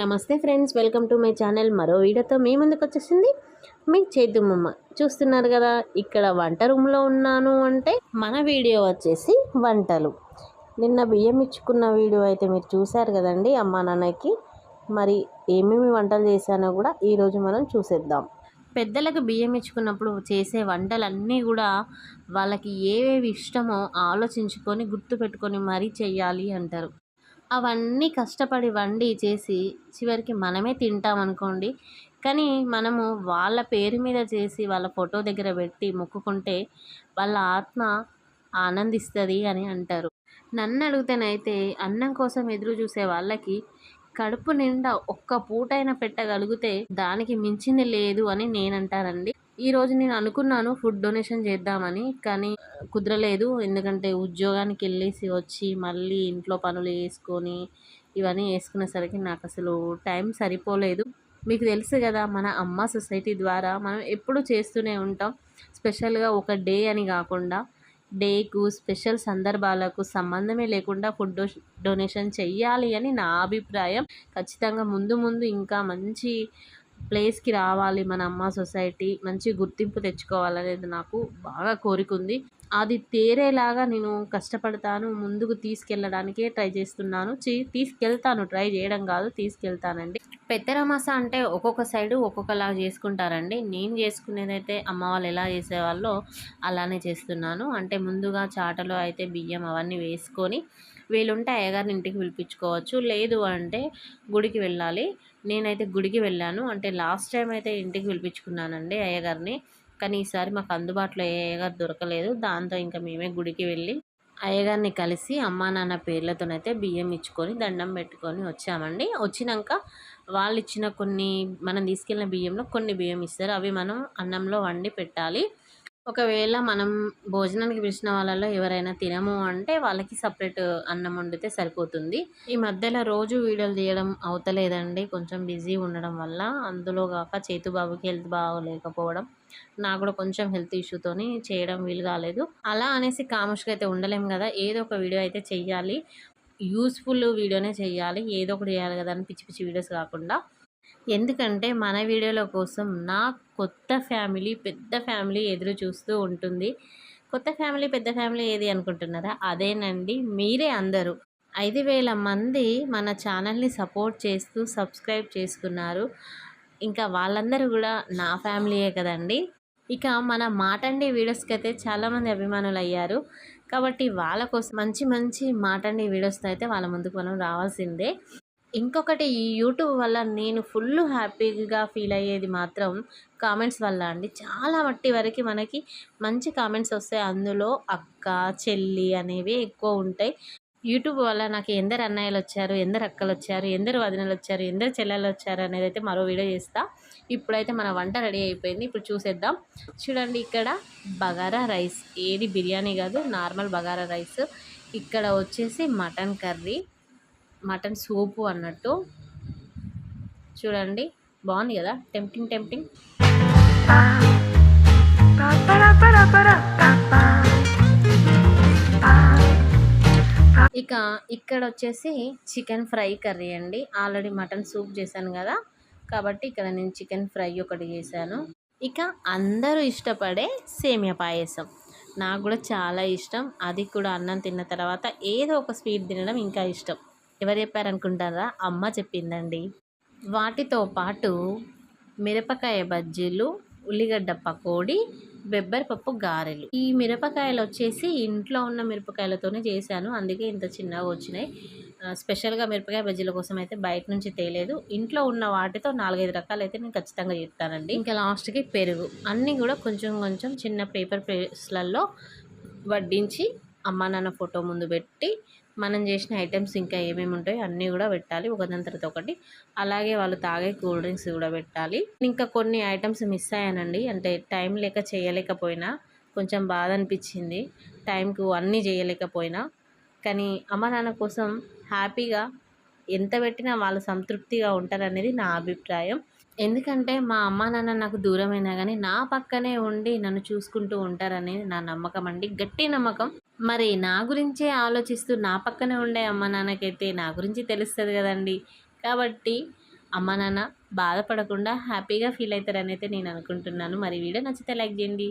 నమస్తే friends welcome to my channel. మరో వీడియోతో మీ ముందుకు వచ్చేసింది మీ చేతుమ్మమ్మ చూస్తున్నారు కదా ఇక్కడ వంట రూమ్లో ఉన్నాను అంటే మన వీడియో వచ్చేసి వంటలు. నిన్న బియ్యం ఇచ్చుకున్న వీడియో అయితే మీరు చూశారు కదండి అమ్మా నాన్నకి. మరి ఏమేమి వంటలు చేశానో కూడా ఈరోజు మనం చూసేద్దాం. పెద్దలకు బియ్యం ఇచ్చుకున్నప్పుడు చేసే వంటలన్నీ కూడా వాళ్ళకి ఏవేవి ఇష్టమో ఆలోచించుకొని గుర్తుపెట్టుకొని మరీ చెయ్యాలి అంటారు. అవన్నీ కష్టపడి వండి చేసి చివరికి మనమే తింటాం అనుకోండి. కానీ మనము వాళ్ళ పేరు మీద చేసి వాళ్ళ ఫోటో దగ్గర పెట్టి మొక్కుకుంటే వాళ్ళ ఆత్మ ఆనందిస్తుంది అని అంటారు. నన్ను అడిగితేనైతే అన్నం కోసం ఎదురు చూసే వాళ్ళకి కడుపు నిండా ఒక్క పూటైనా పెట్టగలిగితే దానికి మించింది లేదు అని నేను అంటానండి ఈరోజు నేను అనుకున్నాను ఫుడ్ డొనేషన్ చేద్దామని కానీ కుదరలేదు. ఎందుకంటే ఉద్యోగానికి వెళ్ళేసి వచ్చి మళ్ళీ ఇంట్లో పనులు వేసుకొని ఇవన్నీ వేసుకునేసరికి నాకు అసలు టైం సరిపోలేదు. మీకు తెలుసు కదా మన అమ్మ సొసైటీ ద్వారా మనం ఎప్పుడు చేస్తూనే ఉంటాం. స్పెషల్గా ఒక డే అని కాకుండా డేకు స్పెషల్ సందర్భాలకు సంబంధమే లేకుండా ఫుడ్ డొనేషన్ చెయ్యాలి అని నా అభిప్రాయం. ఖచ్చితంగా ముందు ముందు ఇంకా మంచి ప్లేస్కి రావాలి మన అమ్మ సొసైటీ మంచి గుర్తింపు తెచ్చుకోవాలనేది నాకు బాగా కోరిక ఉంది. అది తేరేలాగా నేను కష్టపడతాను ముందుకు తీసుకెళ్ళడానికే ట్రై చేస్తున్నాను. తీసుకెళ్తాను ట్రై చేయడం కాదు తీసుకెళ్తానండి. పెద్దరమాస అంటే ఒక్కొక్క సైడు ఒక్కొక్కలా చేసుకుంటారండి. నేను చేసుకునేదైతే అమ్మ వాళ్ళు ఎలా చేసేవాళ్ళో అలానే చేస్తున్నాను. అంటే ముందుగా చాటలో అయితే బియ్యం అవన్నీ వేసుకొని వీలుంటే అయ్యగారిని ఇంటికి పిలిపించుకోవచ్చు. లేదు అంటే గుడికి వెళ్ళాలి. నేనైతే గుడికి వెళ్ళాను. అంటే లాస్ట్ టైం అయితే ఇంటికి పిలిపించుకున్నానండి అయ్యగారిని. కానీ ఈసారి మాకు అందుబాటులో ఏ అయ్యగారు దొరకలేదు. దాంతో ఇంకా మేమే గుడికి వెళ్ళి అయ్యగారిని కలిసి అమ్మా నాన్న పేర్లతోనైతే బియ్యం ఇచ్చుకొని దండం పెట్టుకొని వచ్చామండి. వచ్చినాక వాళ్ళు ఇచ్చిన కొన్ని మనం తీసుకెళ్ళిన బియ్యంలో కొన్ని బియ్యం ఇస్తారు. అవి మనం అన్నంలో వండి పెట్టాలి. ఒకవేళ మనం భోజనానికి పిలిచిన వాళ్ళలో ఎవరైనా తినము అంటే వాళ్ళకి సపరేట్ అన్నం వండితే సరిపోతుంది. ఈ మధ్యలో రోజు వీడియోలు తీయడం అవుతలేదండి. కొంచెం బిజీ ఉండడం వల్ల అందులో కాక చేతుబాబుకి హెల్త్ బాగోలేకపోవడం నాకు కూడా కొంచెం హెల్త్ ఇష్యూతోని చేయడం వీలు కాలేదు. అలా అనేసి కామర్స్గా అయితే ఉండలేం కదా. ఏదో ఒక వీడియో అయితే చెయ్యాలి. యూస్ఫుల్ వీడియోనే చెయ్యాలి. ఏదో ఒకటి చేయాలి కదా అని పిచ్చి పిచ్చి వీడియోస్ కాకుండా. ఎందుకంటే మన వీడియోల కోసం నా కొత్త ఫ్యామిలీ పెద్ద ఫ్యామిలీ ఎదురు చూస్తూ ఉంటుంది. కొత్త ఫ్యామిలీ పెద్ద ఫ్యామిలీ ఏది అనుకుంటున్నారా? అదేనండి. మీరే అందరూ. ఐదు వేల మంది మన ఛానల్ని సపోర్ట్ చేస్తూ సబ్స్క్రైబ్ చేసుకున్నారు. ఇంకా వాళ్ళందరూ కూడా నా ఫ్యామిలీయే కదండి. ఇక మన మాటండి వీడియోస్కి అయితే చాలామంది అభిమానులు అయ్యారు కాబట్టి వాళ్ళ కోసం మంచి మంచి మాటండి వీడియోస్తో అయితే వాళ్ళ ముందుకు మనం రావాల్సిందే. ఇంకొకటి ఈ యూట్యూబ్ వల్ల నేను ఫుల్ హ్యాపీగా ఫీల్ అయ్యేది మాత్రం కామెంట్స్ వల్ల అండి. చాలా మట్టి వరకు మనకి మంచి కామెంట్స్ వస్తాయి. అందులో అక్క చెల్లి అనేవి ఎక్కువ ఉంటాయి. యూట్యూబ్ వల్ల నాకు ఎందరు అన్నయ్యలు వచ్చారు ఎందరు అక్కలు వచ్చారు ఎందరు వదినలు వచ్చారు ఎందరు చెల్లెలు వచ్చారు అనేది అయితే మరో వీడియో చేస్తా. ఇప్పుడైతే మన వంట రెడీ అయిపోయింది. ఇప్పుడు చూసేద్దాం. చూడండి ఇక్కడ బగారా రైస్. ఏది బిర్యానీ కాదు నార్మల్ బగారా రైస్. ఇక్కడ వచ్చేసి మటన్ కర్రీ. మటన్ సూపు అన్నట్టు. చూడండి బాగుంది కదా? Tempting tempting. ఇక ఇక్కడ వచ్చేసి చికెన్ ఫ్రై కర్రీ అండి. ఆల్రెడీ మటన్ సూప్ చేశాను కదా. కాబట్టి ఇక్కడ నేను చికెన్ ఫ్రై ఒకటి చేశాను. ఇక అందరూ ఇష్టపడే సేమియా పాయసం. నాకు కూడా చాలా ఇష్టం. అది కూడా అన్నం తిన్న తర్వాత ఏదో ఒక స్వీట్ తినడం ఇంకా ఇష్టం. ఎవరు చెప్పారనుకుంటారా? అమ్మ చెప్పిందండి. వాటితో పాటు మిరపకాయ బజ్జీలు ఉల్లిగడ్డ పకోడీ బెబ్బరిపప్పు గారెలు. ఈ మిరపకాయలు వచ్చేసి ఇంట్లో ఉన్న మిరపకాయలతోనే చేశాను. అందుకే ఇంత చిన్నగా వచ్చినాయి. స్పెషల్గా మిరపకాయ బజ్జీల కోసం అయితే బయట నుంచి తేలేదు. ఇంట్లో ఉన్న వాటితో నాలుగైదు రకాలు అయితే నేను ఖచ్చితంగా చెప్తానండి. ఇంకా లాస్ట్కి పెరుగు. అన్నీ కూడా కొంచెం కొంచెం చిన్న పేపర్ ప్లేస్లలో వడ్డించి అమ్మ నాన్న ఫోటో ముందు పెట్టి మనం చేసిన ఐటమ్స్ ఇంకా ఏమేమి ఉంటాయో అన్నీ కూడా పెట్టాలి. ఒకదాని తర్వాత ఒకటి. అలాగే వాళ్ళు తాగే కూల్ డ్రింక్స్ కూడా పెట్టాలి. ఇంకా కొన్ని ఐటమ్స్ మిస్ అయ్యానండి. అంటే టైం లేక చేయలేకపోయినా కొంచెం బాధ అనిపించింది. టైంకు అన్నీ చేయలేకపోయినా. కానీ అమ్మ నాన్న కోసం హ్యాపీగా ఎంత పెట్టినా వాళ్ళు సంతృప్తిగా ఉంటారనేది నా అభిప్రాయం. ఎందుకంటే మా అమ్మ నాన్న నాకు దూరమైనా కానీ నా పక్కనే ఉండి నన్ను చూసుకుంటూ ఉంటారనేది నా నమ్మకం అండి. గట్టి నమ్మకం. మరి నా గురించే ఆలోచిస్తూ నా పక్కనే ఉండే అమ్మ నాన్నకైతే నా గురించి తెలుస్తుంది కదండి. కాబట్టి అమ్మ నాన్న బాధపడకుండా హ్యాపీగా ఫీల్ అవుతారని అయితే నేను అనుకుంటున్నాను. మరి వీడియో నచ్చితే లైక్ చేయండి.